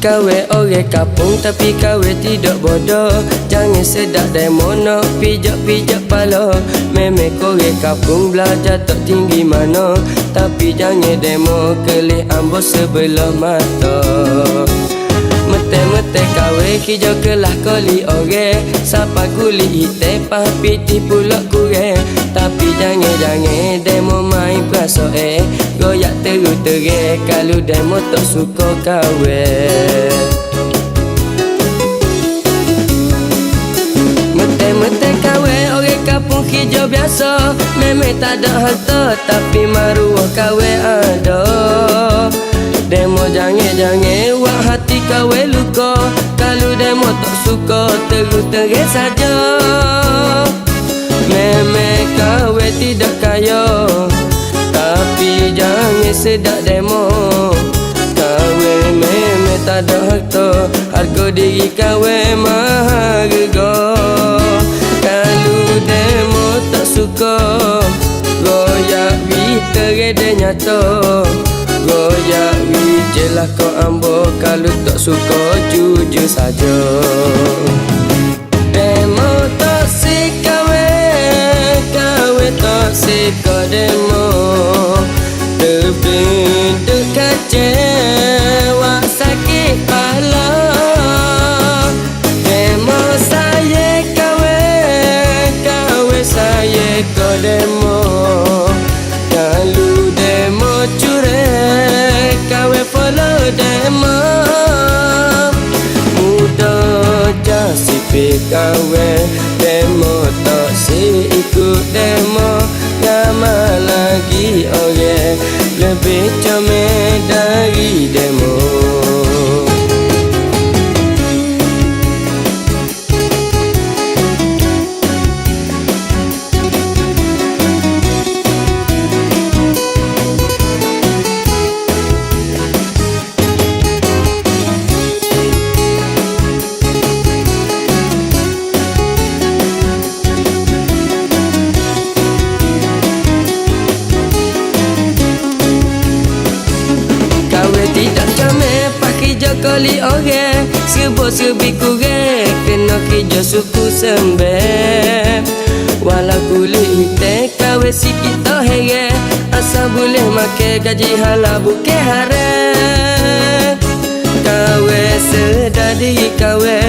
kawe orang kapung tapi kawe tidak bodoh. Jangan sedak nak pijak-pijak pala Meme kore kapung belajar tak tinggi mana Tapi jangan demo kelih ambo sebelah mata. Mete-mete kawe hijau kelah koli ore Sapa kuli ite pah piti pula kure. Tapi jangan-jangan demo main praso eh. Goyak teru tere kalau demo tak suka kawe Mete-mete kawe ore kapung hijau biasa. Meme tak ada harta tapi maruah kawe ada. Demo jangan-jangan wak hati kawe luka. Kalau demo tak suka terus teres saja sedak demo. Kawe meme tak harta. Harga diri kawe maharga Kalau demo tak suka Goyak bi terede nyata. Goyak wi jelah kau ambo Kalau tak suka jujur saja demo Kalau demo curek Kawe follow demo. Mudah jasi kawe Demo tak si ikut demo jokoli orang Serba serbi kurang kena kerja suku sembeh Walau kulit hitam kawe sikit tak heran Asal boleh makan gaji halal bukan haram. Kawe sedar diri kawe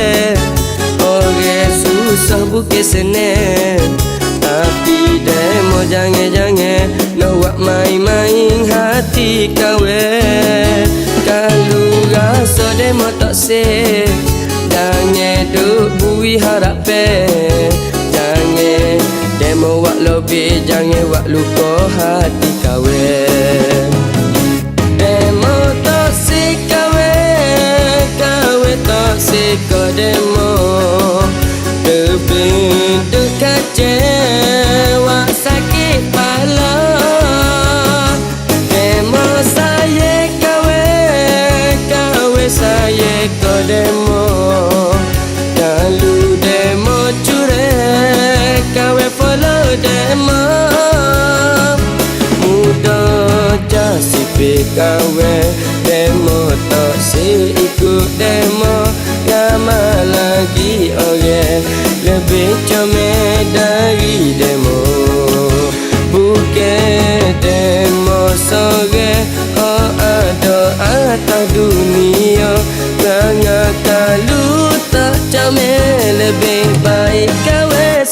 Orang susah bukan senang. Tapi demo jangan-jangan Nak main-main hati kawe se Dange du bui harape Dange demo wak lobi Dange wak lupo hati kawe. Demo to si kawe Kawe to si kodemo kau demo Kalau demo curek Kawe follow demo. Mudah jasi kawe Demo tak si ikut demo na melebeng pa ikaw e